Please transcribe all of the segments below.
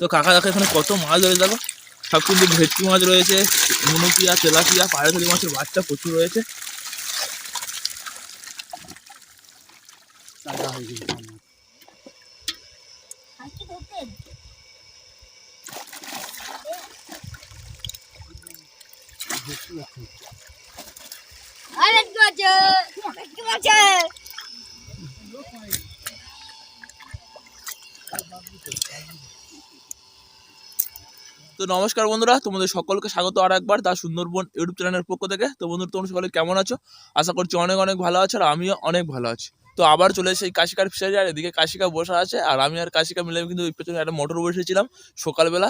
তো কাকা, দেখো এখানে কত মাছ রয়েছে, দেখো। সব কিন্তু ভেটকি মাছ রয়েছে মনুপিয়া তেলাপিয়া পায়রাথলি মাছের বাচ্চা প্রচুর রয়েছে চাঁদা হয়ে গেছে আমার। আরেকটু আছে আরেকটু আছে তো নমস্কার বন্ধুরা, তোমাদের সকলকে স্বাগত আর একবার তার সুন্দরবন ইউটিউব চ্যানেলের পক্ষ থেকে। তো বন্ধুরা, তোমরা সকলে কেমন আছো? আশা করছি অনেক অনেক ভালো আছো আর আমিও অনেক ভালো আছি। তো আবার চলে এসে কাশিকার ফিশারি আর এদিকে কাশিকা বসা আছে আর আমি আর কাশিকা মিলে কিন্তু পেছনে একটা মোটর বসেছিলাম সকালবেলা।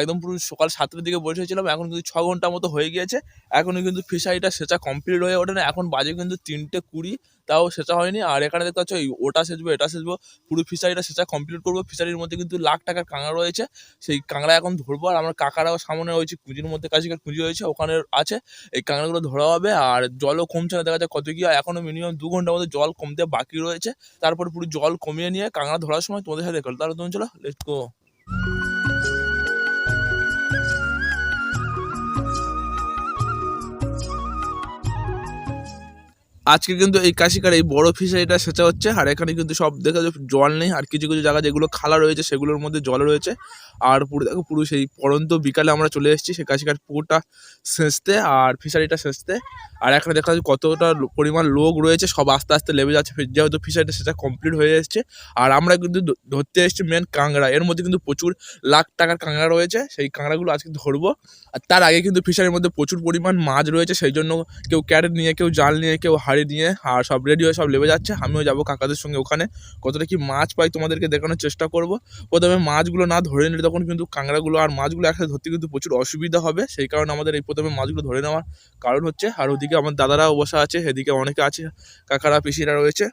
একদম পুরো সকাল সাতটার দিকে বসেছিলাম, এখন কিন্তু ছ ঘণ্টা মতো হয়ে গিয়েছে। এখনও কিন্তু ফিশারিটা সেচা কমপ্লিট হয়ে ওঠে না এখন বাজে কিন্তু তিনটে কুড়ি। তাও সেচা হয়নি। আর এখানে দেখতে পাচ্ছ ওটা সেচবো, এটা সেচবো। পুরো ফিশারিটা সেচা কমপ্লিট করব। ফিশারির মধ্যে কিন্তু লাখ টাকার কাঁকড়া রয়েছে। সেই কাঁকড়া এখন ধরবো। আর আমার কাকারাও সামনে রয়েছে কুঁজির মধ্যে কাশিকার কুঁজি রয়েছে, ওখানে আছে। এই কাঁকড়াগুলো ধরা হবে। আর জলও কমছে না, দেখা যায় কত কি হয়। এখনও মিনিমাম দু ঘণ্টার মধ্যে জল কমতে বাকি রয়েছে। তারপর পুরো জল কমিয়ে নিয়ে কাঁকড়া ধরার সময় তোমাদের সাথে দেখো তাহলে তুমি চলো লেটস গো আজকে কিন্তু এই কাশিকার এই বড় ফিশারিটা সেচা হচ্ছে, আর এখানে কিন্তু সব দেখা যায় জল নেই, আর কিছু কিছু জায়গা যেগুলো খালা রয়েছে সেগুলোর মধ্যে জল রয়েছে। আর পুরো দেখো, পুরো সেই পরন্ত বিকালে আমরা চলে এসেছি সেই কাশিকার পুকুরটা সেঁচতে আর ফিশারিটা সেচতে। আর এখানে দেখা যাচ্ছে কতটা পরিমাণ লোক রয়েছে, সব আস্তে আস্তে লেবে যাচ্ছে যেহেতু ফিশারিটা সেটা কমপ্লিট হয়ে এসেছে। আর আমরা কিন্তু ধরতে এসেছি মেন কাঁকড়া, এর মধ্যে কিন্তু প্রচুর লাখ টাকার কাঁকড়া রয়েছে, সেই কাঁকড়াগুলো আজকে ধরবো। আর তার আগে কিন্তু ফিশারির মধ্যে প্রচুর পরিমাণ মাছ রয়েছে, সেই জন্য কেউ ক্যারেট নিয়ে, কেউ জাল নিয়ে, কেউ হাড়ি নিয়ে আর সব রেডি হয়ে সব লেবে যাচ্ছে। আমিও যাব কাকাদের সঙ্গে ওখানে। কতটা কি মাছ পাই তোমাদেরকে দেখানোর চেষ্টা করব। প্রথমে মাছগুলো না ধরে নিলে তখন কিন্তু কাঁকড়াগুলো আর মাছগুলো একসাথে ধরতে কিন্তু প্রচুর অসুবিধা হবে। সেই কারণে আমাদের এই প্রথমে মাছগুলো ধরে নেওয়ার কারণ হচ্ছে, আর ওদিকে আমার দাদারাও বসা আছে, এদিকে অনেকে আছে, কাকারা, পিসিরা রয়েছে।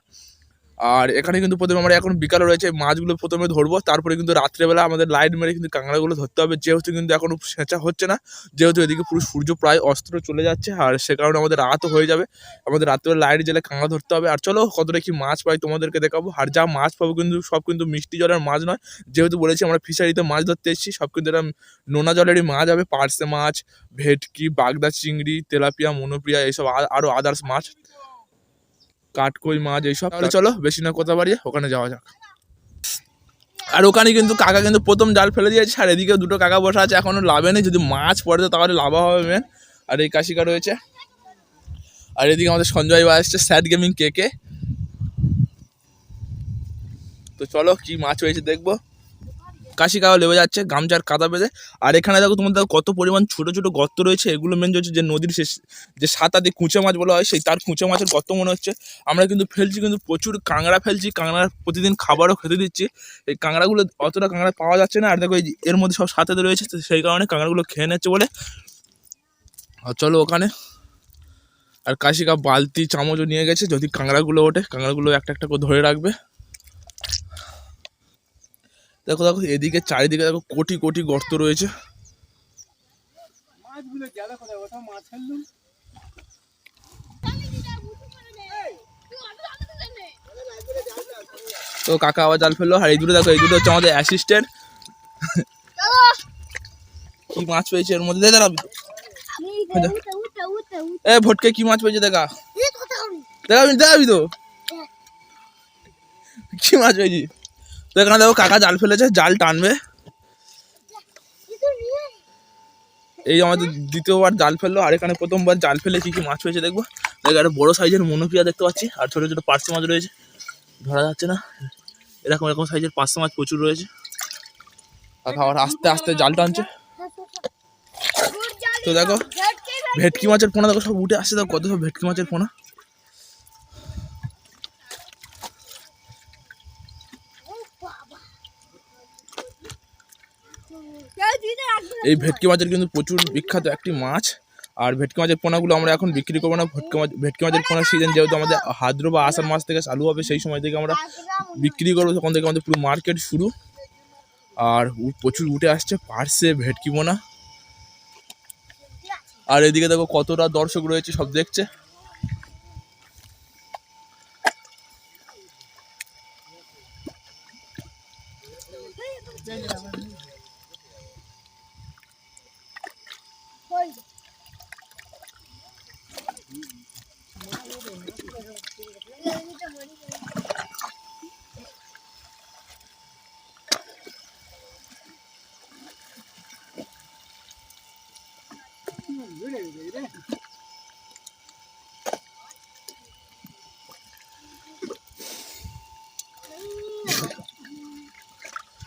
আর এখানে কিন্তু প্রথমে আমরা এখন বিকালে রয়েছে মাছগুলো প্রথমে ধরবো, তারপরে কিন্তু রাত্রেবেলা আমাদের লাইট মেরে কিন্তু কাঁকড়াগুলো ধরতে হবে। যেহেতু কিন্তু এখনও সেঁচা হচ্ছে না, যেহেতু এদিকে পুরো সূর্য প্রায় অস্ত্র চলে যাচ্ছে আর সে কারণে আমাদের রাতও হয়ে যাবে। আমাদের রাত্রেবেলা লাইট জ্বেলে কাঁকড়া ধরতে হবে। আর চলো কতটা কি মাছ পাই তোমাদেরকে দেখাবো। আর যা মাছ পাবো কিন্তু সব কিন্তু মিষ্টি জলের মাছ নয়। যেহেতু বলেছি আমরা ফিশারিতে মাছ ধরতে এসেছি, সব কিন্তু এটা নোনা জলেরই মাছ হবে। পার্সে মাছ, ভেটকি, বাগদা চিংড়ি, তেলাপিয়া মনোপিয়া এইসব আ- আরও আদার্স মাছ। কাঠকই মাছ এইসব। তাহলে চলো বেশি না কথা বাড়িয়ে ওখানে যাওয়া যাক। আর ওখানে কিন্তু কাকা কিন্তু প্রথম জাল ফেলে দিয়েছে আর এদিকে দুটো কাকা বসা আছে এখনও লাভে নেই। যদি মাছ পড়ে তো তাহলে লাভা হবে মেন আর এই কাশিকা রয়েছে। আর এদিকে আমাদের সঞ্জয় বা আসছে স্যাড গেমিং কেকে তো চলো কি মাছ হয়েছে দেখব। কাশিকাও লেবে যাচ্ছে, গামছার কাদা বেঁধে। আর এখানে দেখো তোমাদের কত পরিমাণ ছোট ছোট গর্ত রয়েছে, এগুলো মেন হচ্ছে যে নদীর শেষ, যে সাতা দিয়ে কুঁচে মাছ বলা হয়, সেই তার কুঁচে মাছের গর্ত মনে হচ্ছে। আমরা কিন্তু ফেলছি, কিন্তু প্রচুর কাঁকড়া ফেলছি কাঁকড়ার প্রতিদিন খাবারও খেতে দিচ্ছি। এই কাঁকড়াগুলো অতটা কাঁকড়া পাওয়া যাচ্ছে না, আর দেখো এর মধ্যে সব সাথে রয়েছে সেই কারণে কাঁকড়াগুলো খেয়ে নিচ্ছে বলে। আর চলো ওখানে। আর কাশিকা বালতি, চামচও নিয়ে গেছে, যদি কাঁকড়াগুলো ওঠে, কাঁকড়াগুলো একটা একটা করে ধরে রাখবে। দেখো দেখো, এদিকে চারিদিকে দেখো কোটি কোটি গর্ত রয়েছে। তো কাকা আবার জাল ফেলল, আর এই দুটো দেখো, এই দুটো হচ্ছে আমাদের অ্যাসিস্ট্যান্ট কি মাছ পেয়েছে এর মধ্যে? দাঁড়াবি এ, ভটকে কি মাছ পেয়েছে দেখা? দেখাবি দেখাবি তো? কি মাছ পেয়েছি তো এখানে দেখো কাকা জাল ফেলেছে, জাল টানবে। এই আমাদের দ্বিতীয়বার জাল ফেলল, আর এখানে প্রথমবার জাল ফেলে কি কি মাছ পেয়েছে দেখব। দেখো, একটা বড় সাইজের মনোপিয়া দেখতে পাচ্ছি, আর ছোটো ছোটো পার্সে মাছ রয়েছে। ধরা যাচ্ছে না। এরকম এরকম সাইজের পার্সে মাছ প্রচুর রয়েছে। কাকা আবার আস্তে আস্তে জাল টানছে। তো দেখো, ভেটকি মাছের পোনা দেখো, সব উঠে আসছে, দেখো কত সব ভেটকি মাছের পোনা। এই ভেটকি মাছের কিন্তু প্রচুর বিখ্যাত একটি মাছ। আর ভেটকি মাছের পোনাগুলো আমরা এখন বিক্রি করব না। ভেটকি মাছ ভেটকি মাছের পোনা সিজন যেহেতু আমাদের হাদ্র বা আষাঢ় মাছ থেকে চালু হবে, সেই সময় থেকে আমরা বিক্রি করব। তখন থেকে আমাদের পুরো মার্কেট শুরু। আর প্রচুর উঠে আসছে পার্সে ভেটকি পোনা। আর এদিকে দেখো কতটা দর্শক রয়েছে, সব দেখছে কই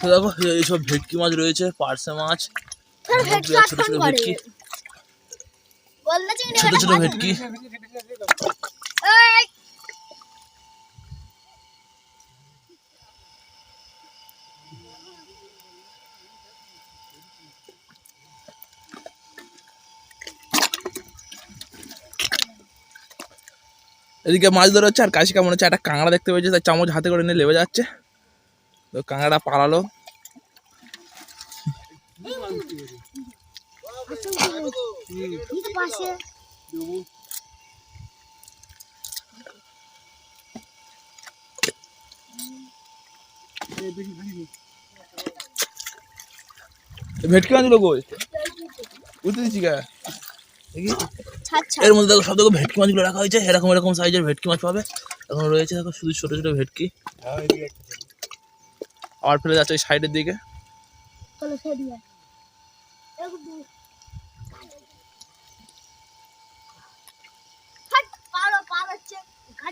তো দেখো এইসব ভেটকি মাছ রয়েছে পার্সে মাছ। তোর ছোট ভেটকি। ছোট ছোট ভেটকি। এদিকে মাছ ধরা হচ্ছে আর কাশি কেমন হচ্ছে একটা কাঁকড়া দেখতে পেয়েছে তার চামচ হাতে করে নিয়ে লেবে যাচ্ছে। তো কাঁকড়াটা পালালো। ভেটকি মাছগুলো কই বুঝতে দিচ্ছি এর মধ্যে দেখো সব দেখো ভেটকি মাছগুলো রাখা হয়েছে। এরকম এরকম সাইজের ভেটকি মাছ পাবে। এখন রয়েছে দেখো শুধু ছোট ছোট ভেটকি। আবার ফেলে যাচ্ছে ওই সাইডের দিকে চলো ফের দিয়ে এরকম দূর। হাট, পারো, পার হচ্ছে। গাড়ি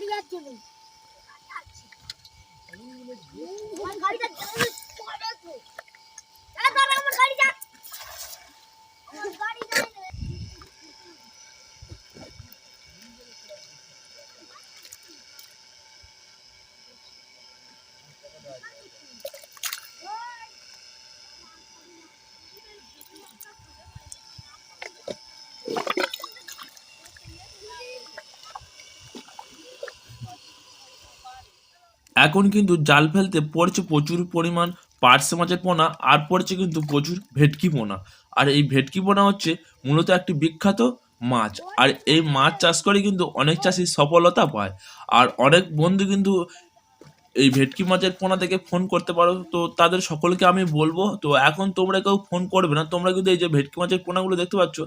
যাচ্ছে বল। গাড়ি যাচ্ছে। আমার গাড়িটা যাবে, পড়ে তো। এ, দাঁড়া, আমার গাড়ি যাক। আমার গাড়ি যাবে না। এখন কিন্তু জাল ফেলতে পড়ছে প্রচুর পরিমাণ পার্সে মাছের পোনা, আর পড়ছে কিন্তু প্রচুর ভেটকি পোনা। আর এই ভেটকি পোনা হচ্ছে মূলত একটি বিখ্যাত মাছ। আর এই মাছ চাষ করে কিন্তু অনেক চাষি সফলতা পায়। আর অনেক বন্ধু কিন্তু এই ভেটকি মাছের পোনা থেকে ফোন করতে পারো, তো তাদের সকলকে আমি বলব, তো এখন তোমরা কেউ ফোন করবে না, তোমরা কিন্তু এই যে ভেটকি মাছের পোনাগুলো দেখতে পাচ্ছ,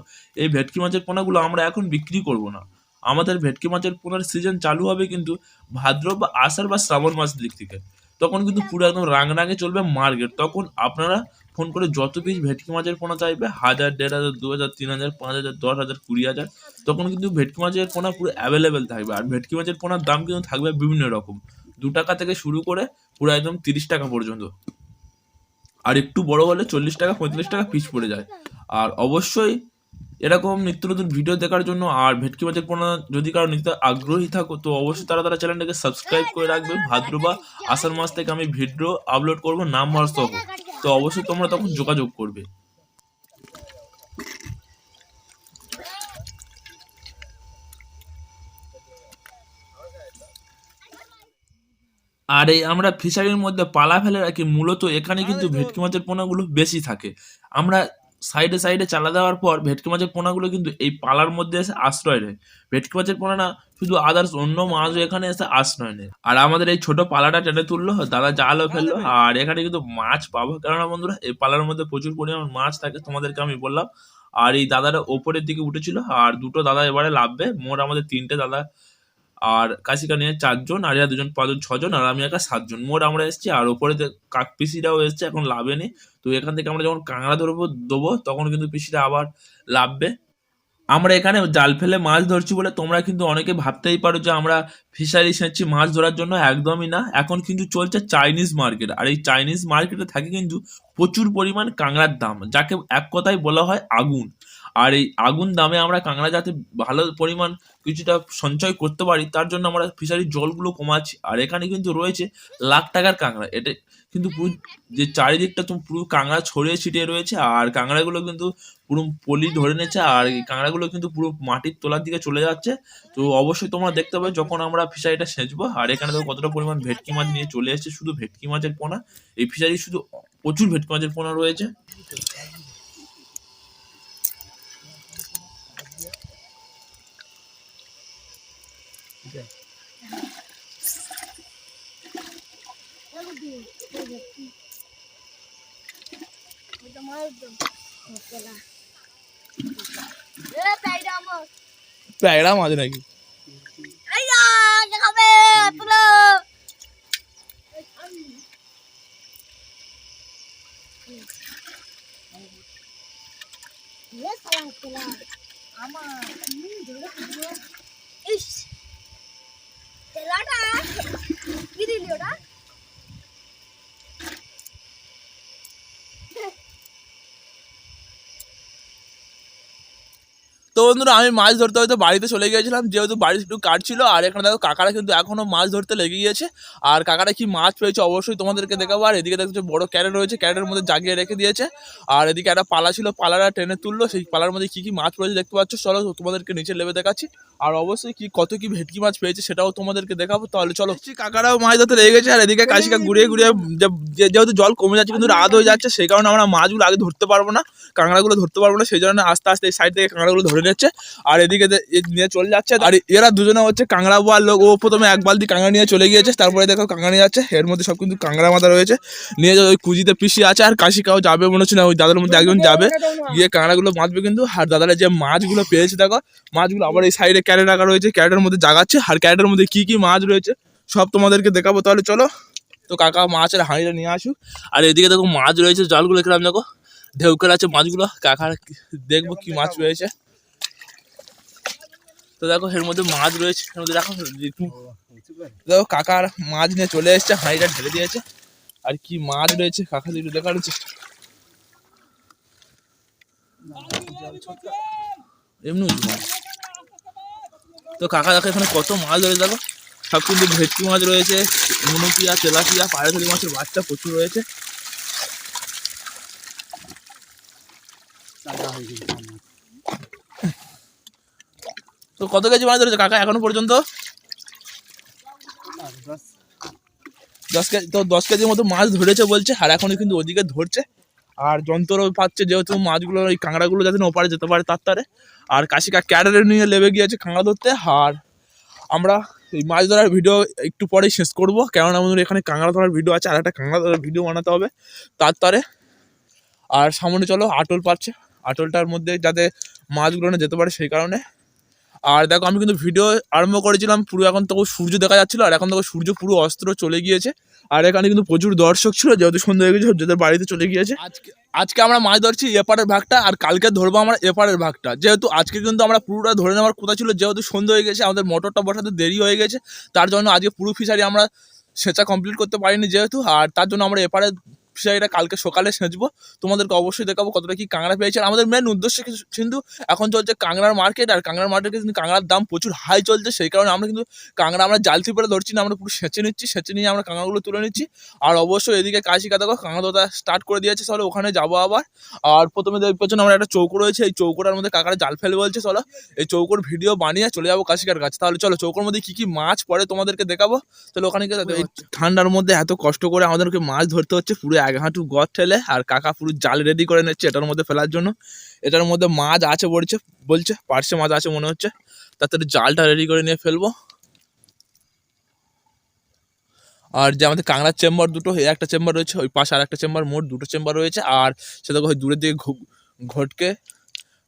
এই ভেটকি মাছের পোনাগুলো আমরা এখন বিক্রি করব না। আমাদের ভেটকি মাছের পোনার সিজন চালু হবে কিন্তু ভাদ্র বা আষাঢ় বা শ্রাবণ মাস দিক থেকে। তখন কিন্তু পুরো একদম রাঙরাঙে চলবে মার্কেট। তখন আপনারা ফোন করে যত পিস ভেটকি মাছের পোনা চাইবে, হাজার, দেড় হাজার, দু হাজার, তিন হাজার, পাঁচ হাজার, দশ হাজার, কুড়ি হাজার, তখন কিন্তু ভেটকি মাছের পোনা পুরো অ্যাভেলেবেল থাকবে। আর ভেটকি মাছের পোনার দাম কিন্তু থাকবে বিভিন্ন রকম। দু টাকা থেকে শুরু করে পুরো একদম তিরিশ টাকা পর্যন্ত। আর একটু বড় হলে চল্লিশ টাকা, পঁয়তাল্লিশ টাকা পিস পড়ে যায়। আর অবশ্যই এরকম নিত্য নতুন ভিডিও দেখার জন্য আর ভেটকি মাছের পোনা যদি কারও নিতে আগ্রহী থাকো তো অবশ্যই তারা তারা চ্যানেলটাকে সাবস্ক্রাইব করে রাখবে। ভাদ্র বা আষাঢ় মাস থেকে আমি ভিডিও আপলোড করব নাম মার সহ তো অবশ্যই তোমরা তখন যোগাযোগ করবে। আর এই আমরা ফিশারির মধ্যে পালা ফেলে রাখি মূলত এখানে কিন্তু ভেটকি মাছের পোনাগুলো বেশি থাকে। আমরা সাইডে সাইডে চালা দেওয়ার পর ভেটকি মাছের পোনাগুলো কিন্তু এই পালার মধ্যে এসে আশ্রয় নেয়। ভেটকি মাছের পোনা না শুধু আদার্স অন্য মাছও এখানে এসে আশ্রয় নেয়। আর আমাদের এই ছোট পালাটা টেনে তুললো দাদা জালও ফেলল আর এখানে কিন্তু মাছ পাবো। কেননা বন্ধুরা এই পালার মধ্যে প্রচুর পরিমাণ মাছ থাকে তোমাদেরকে আমি বললাম। আর এই দাদাটা ওপরের দিকে উঠেছিল আর দুটো দাদা এবারে লাভবে মোট আমাদের তিনটে দাদা আর কাশিকা নিয়ে চারজন আর এরা দুজন, পাঁচজন, ছজন, আর আমি একা সাতজন। মোট আমরা এসেছি, আর ওপরে কাক পিসিরাও এসছে, এখন লাভে নেই। তো এখান থেকে আমরা যখন কাঁকড়া ধরবো, দেবো, তখন কিন্তু পিসিরা আবার লাভবে। আমরা এখানে জাল ফেলে মাছ ধরছি বলে তোমরা কিন্তু অনেকে ভাবতেই পারো যে আমরা ফিশারি সেঁচ্ছি মাছ ধরার জন্য একদমই না। এখন কিন্তু চলছে চাইনিজ মার্কেট, আর এই চাইনিজ মার্কেটে থাকে কিন্তু প্রচুর পরিমাণ কাঁকড়ার দাম, যাকে এক কথায় বলা হয় আগুন। আর এই আগুন দামে আমরা কাঁকড়া যাতে ভালো পরিমাণ কিছুটা সঞ্চয় করতে পারি, তার জন্য আমরা ফিশারির জলগুলো কমাচ্ছি। আর এখানে কিন্তু রয়েছে লাখ টাকার কাঁকড়া। এটা কিন্তু পুরো যে চারিদিকটা তো পুরো কাঁকড়া ছড়িয়ে ছিটিয়ে রয়েছে, আর কাঁকড়াগুলো কিন্তু পুরো পলি ধরে নিয়েছে, আর কাঁকড়াগুলো কিন্তু পুরো মাটির তোলার দিকে চলে যাচ্ছে। তো অবশ্যই তোমরা দেখতে পাবে যখন আমরা ফিশারিটা সেচবো, আর এখানে দেখো কতটা পরিমাণ ভেটকি মাছ নিয়ে চলে এসেছে। শুধু ভেটকি মাছের পোনা, এই ফিশারি শুধু প্রচুর ভেটকি মাছের পোনা রয়েছে। প্যাগড়া মাছ নাকি আমার তো বন্ধুরা, আমি মাছ ধরতে হয়তো বাড়িতে চলে গিয়েছিলাম, যেহেতু বাড়িতে একটু কাজ ছিল, আর এখানে দেখো কাকারা কিন্তু এখনও মাছ ধরতে লেগে গিয়েছে। আর কাকারা কি মাছ পেয়েছে অবশ্যই তোমাদেরকে দেখাবো। আর এদিকে দেখছ বড় ক্যারেট রয়েছে, ক্যারেটের মধ্যে জাগিয়ে রেখে দিয়েছে। আর এদিকে একটা পালা ছিল, পালাটা টেনে তুললো, সেই পালার মধ্যে কি কি মাছ পড়েছে দেখতে পাচ্ছ? চলো তোমাদেরকে নিচে লেবে দেখাচ্ছি। আর অবশ্যই কি কত কি ভেটকি মাছ পেয়েছে সেটাও তোমাদেরকে দেখাবো। তাহলে চলো। কাকারাও মাছ ধরতে লেগে গেছে, আর এদিকে কাশিকা ঘুরিয়ে ঘুরিয়ে যেহেতু জল কমে যাচ্ছে, কিন্তু রাত হয়ে যাচ্ছে, সেই কারণে আমরা মাছগুলো আগে ধরতে পারব না, কাঁকড়াগুলো ধরতে পারব না, সেই জন্য আস্তে আস্তে এই সাইড থেকে কাঁকড়াগুলো ধরে নিচ্ছে আর এদিকে নিয়ে চলে যাচ্ছে। আর এরা দুজনে হচ্ছে কাঁকড়া বোয়ার লোক। ও প্রথমে এক বালতি কাঁকড়া নিয়ে চলে গিয়েছে, তারপরে দেখো কাঁকড়া নিয়ে যাচ্ছে। এর মধ্যে সব কিন্তু কাঁকড়া মাথা রয়েছে। নিয়ে ওই কুজিতে পিসি আছে, আর কাশিকাও যাবে মনে হচ্ছে না, ওই দাদার মধ্যে একজন যাবে। গিয়ে কাঁকড়াগুলো মাছবে কিন্তু। আর দাদারা যে মাছগুলো পেয়েছে, দেখো, মাছগুলো আবার এই সাইডে ক্যারেট রাখা রয়েছে, ক্যারেটের মধ্যে জাগাচ্ছে। আর ক্যারেটের মধ্যে কি কি মাছ রয়েছে, সব তোমাদেরকে দেখাবো। তাহলে চলো, তো কাকা মাছের হাঁড়িটা নিয়ে আসুক। আর এদিকে দেখো মাছ রয়েছে, জলগুলো খেলাম দেখো, ঢেউকের আছে মাছগুলো। কাকার দেখব কি মাছ রয়েছে। দেখো এর মধ্যে মাছ রয়েছে এর মধ্যে দেখো দেখো কাকার মাছ নিয়ে চলে এসেছে হাঁড়িটা ঢেলে দিয়েছে। আর কি মাছ রয়েছে কাকা একটু দেখানোর চেষ্টা এমনি মাছ। তো কাকা দেখো এখানে কত মাছ রয়েছে দেখো। সব কিন্তু ভেটকি মাছ রয়েছে মনুপিয়া তেলাপিয়া পায়রাথলি মাছের বাচ্চা প্রচুর রয়েছে চাঙ্গা হয়ে গেছে আমার। তো কত কেজি মাছ ধরেছে কাকা এখনও পর্যন্ত? দশ কেজি তো দশ কেজির মতো মাছ ধরেছে বলছে, আর এখনও কিন্তু ওদিকে ধরছে। আর যন্ত্রও পাচ্ছে, যেহেতু মাছগুলো, ওই কাঁকড়াগুলো যাতে ওপারে যেতে পারে তার তারে। আর কাশিকা ক্যাডারে নিয়ে লেবে গিয়েছে কাঁকড়া ধরতে। আর আমরা এই মাছ ধরার ভিডিও একটু পরেই শেষ করব, কেননা আমাদের এখানে কাঁকড়া ধরার ভিডিও আছে, আর একটা কাঁকড়া ধরার ভিডিও বানাতে হবে তার তারে। আর সামনে চলো, আটল পাচ্ছে। আটলটার মধ্যে যাতে মাছগুলো না যেতে পারে সেই কারণে। আর দেখো আমি কিন্তু ভিডিও আরম্ভ করেছিলাম, পুরো এখন তো সূর্য দেখা যাচ্ছিল, আর এখন দেখো সূর্য পুরো অস্ত্র চলে গিয়েছে। আর এখানে কিন্তু প্রচুর দর্শক ছিল, যেহেতু সন্ধ্যা হয়ে গেছে যাদের বাড়িতে চলে গিয়েছে। আজকে আজকে আমরা মাছ ধরছি এপারের ভাগটা, আর কালকে ধরবো আমরা এপারের ভাগটা। যেহেতু আজকে কিন্তু আমরা পুরোটা ধরে নেওয়ার কথা ছিল, যেহেতু সন্ধ্যা হয়ে গেছে, আমাদের মোটরটা বসাতে দেরি হয়ে গেছে, তার জন্য আজকে পুরো ফিশারি আমরা সেচা কমপ্লিট করতে পারিনি যেহেতু, আর তার জন্য আমরা এপারে ফিশারিটা কালকে সকালে সেঁচবো তোমাদেরকে অবশ্যই দেখাবো কতটা কি কাঁকড়া পেয়েছে। আর আমাদের মেন উদ্দেশ্য কিন্তু এখন চলছে কাঁকড়ার মার্কেট আর কাঁকড়ার মার্কেটে কিন্তু কাঁকড়ার দাম প্রচুর হাই চলছে। সেই কারণে আমরা কিন্তু কাঁকড়া আমরা জালতি পেরে ধরছি না আমরা পুরো সেঁচে নিচ্ছি সেঁচে নিয়ে আমরা কাঁকড়াগুলো তুলে নিচ্ছি। আর অবশ্যই এদিকে কাশি কাদা কাঁকড়া ধরা স্টার্ট করে দিয়েছে চলো ওখানে যাব আবার। আর প্রথমে পেছনে আমরা একটা চৌকো রয়েছে এই চৌকোটার মধ্যে কাঁকড়া জাল ফেলে বলছে চলো। এই চৌকোর ভিডিও বানিয়ে চলে যাব কাশিকার কাছে। তাহলে চলো চৌকোর মধ্যে কি কি মাছ পড়ে তোমাদেরকে দেখাবো। তাহলে ওখানে গিয়ে ঠান্ডার মধ্যে এত কষ্ট করে আমাদেরকে মাছ ধরতে হচ্ছে পুরো এক হাঁটু গদ ঠেলে আর কাকা পুরো জাল রেডি করে নিচ্ছে এটার মধ্যে ফেলার জন্য। এটার মধ্যে মাছ আছে বলছে বলছে পার্শে মাছ আছে মনে হচ্ছে। তাতে জালটা রেডি করে নিয়ে ফেলব। আর যে আমাদের কাংড়ার চেম্বার দুটো একটা চেম্বার রয়েছে, ওই পাশে আর একটা চেম্বার মোট দুটো চেম্বার রয়েছে। আর সেটা ওই দূরের দিকে ঘটকে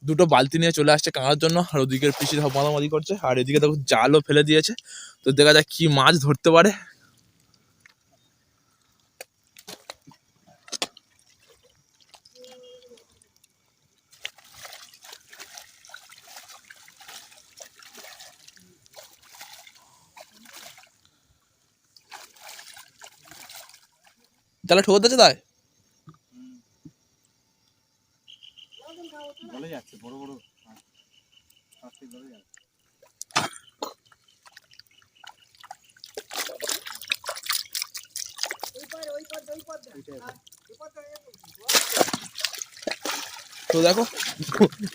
দুটো বালতি নিয়ে চলে আসছে কাঁকড়ার জন্য। আর ওদিকের পিসি সব মাদামাদি করছে। আর এদিকে দেখো জালও ফেলে দিয়েছে। তো দেখা যাক কি মাছ ধরতে পারে। জালে তাই? মাছ। আস্তে বলে যাচ্ছে। তো দেখো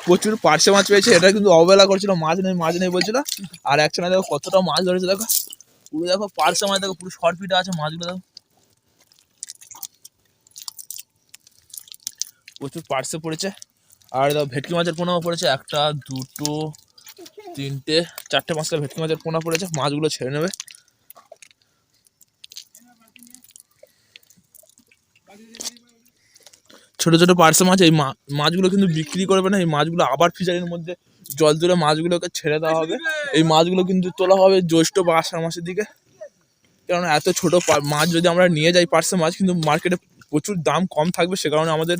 প্রচুর পার্শে মাছ পেয়েছে এটা কিন্তু অবহেলা করছিল মাছ নেই মাছ নেই বলছিল। আর একখানে দেখো কতটা মাছ ধরেছে দেখো। পুরো দেখো পার্শে মাছ দেখো পুরো শর্ট পিটে আছে মাছগুলো দেখো। প্রচুর পার্শে পড়েছে। আর দেখো, ভেটকি মাছের পোনাও পড়েছে। একটা, দুটো, তিনটে, চারটে পাঁচটা ভেটকি মাছের পোনা পড়েছে। মাছগুলো ছেড়ে নেবে। ছোট ছোট পার্সে মাছ, এই মাছগুলো কিন্তু বিক্রি করবে না। এই মাছগুলো আবার ফিশারির মধ্যে জল তুলে মাছগুলোকে ছেড়ে দেওয়া হবে। এই মাছগুলো কিন্তু তোলা হবে জ্যৈষ্ঠ বা আষাঢ় মাসের দিকে। কারণ এত ছোট মাছ যদি আমরা নিয়ে যাই পার্সে মাছ, কিন্তু মার্কেটে প্রচুর দাম কম থাকবে। সে কারণে আমাদের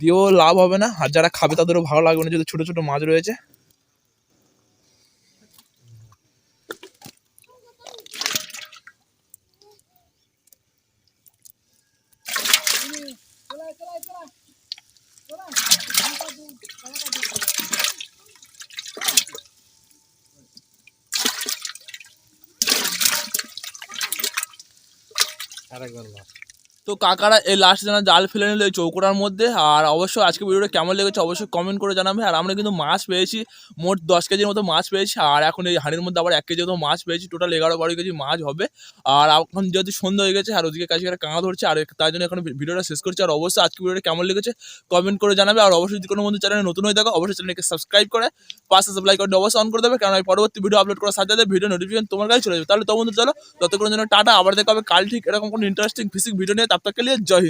দিয়েও লাভ হবে না। আর যারা খাবে তাদেরও ভালো লাগবে না, যদি ছোট ছোট মাছ রয়েছে। আরেকবার তো কাকারা এই লাস্ট যেন জাল ফেলে নিল এই চৌকোটার মধ্যে, আর অবশ্যই আজকে ভিডিওটা কেমন লেগেছে অবশ্যই কমেন্ট করে জানাবে, আর আমরা কিন্তু মাছ পেয়েছি, মোট দশ কেজির মতো মাছ পেয়েছি, আর এখন এই হাঁড়ির মধ্যে আবার এক কেজি মতো মাছ পেয়েছি টোটাল এগারো বারো কেজি মাছ হবে, আর এখন যেহেতু সন্ধ্যা হয়ে গেছে, আর ওদিকে কাছে কাঁকা ধরছে, আর তাই জন্য এখন ভিডিওটা শেষ করছি, আর অবশ্যই আজকে ভিডিওটা কেমন লেগেছে কমেন্ট করে জানাবে, আর অবশ্যই যদি কোনো বন্ধু চ্যানেলে নতুন হয়ে থাকো, অবশ্যই চ্যানেলকে সাবস্ক্রাইব করে পাশে সাপ্লাই করে অবশ্যই অন করে দেবে কারণ আমি পরবর্তী ভিডিও আপলোড করার সাথে সাথে ভিডিও নোটিফিকেশন তোমার কাছে চলে যাবে। তাহলে তো বন্ধু চলো, ততক্ষণের জন্য টাটা, আবার দেখা কাল ঠিক এরকম কোনো ইন্টারেস্টিং ফিজিক ভিডিও নিয়ে তার থেকে জয় হিন্দ